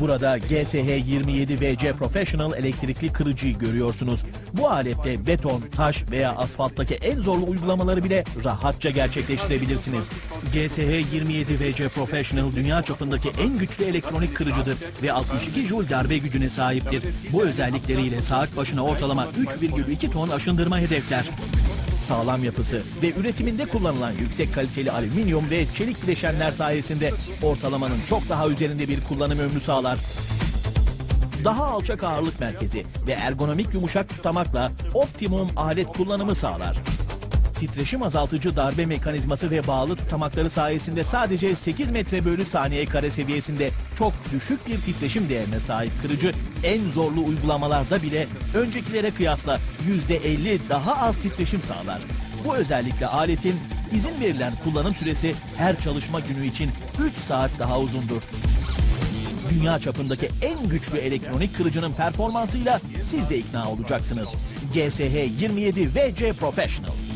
Burada GSH 27 VC Professional elektrikli kırıcıyı görüyorsunuz. Bu alette beton, taş veya asfalttaki en zorlu uygulamaları bile rahatça gerçekleştirebilirsiniz. GSH 27 VC Professional dünya çapındaki en güçlü elektronik kırıcıdır ve 62 Joule darbe gücüne sahiptir. Bu özellikleriyle saat başına ortalama 3,2 ton aşındırma hedefler. Sağlam yapısı ve üretiminde kullanılan yüksek kaliteli alüminyum ve çelik bileşenler sayesinde ortalamanın çok daha üzerinde bir kullanım ömrü sağlar. Daha alçak ağırlık merkezi ve ergonomik yumuşak tutamakla optimum alet kullanımı sağlar. Titreşim azaltıcı darbe mekanizması ve bağlı tutamakları sayesinde sadece 8 metre bölü saniye kare seviyesinde çok düşük bir titreşim değerine sahip kırıcı en zorlu uygulamalarda bile öncekilere kıyasla %50 daha az titreşim sağlar. Bu özellikle aletin izin verilen kullanım süresi her çalışma günü için 3 saat daha uzundur. Dünya çapındaki en güçlü elektronik kırıcının performansıyla siz de ikna olacaksınız. GSH 27 VC Professional.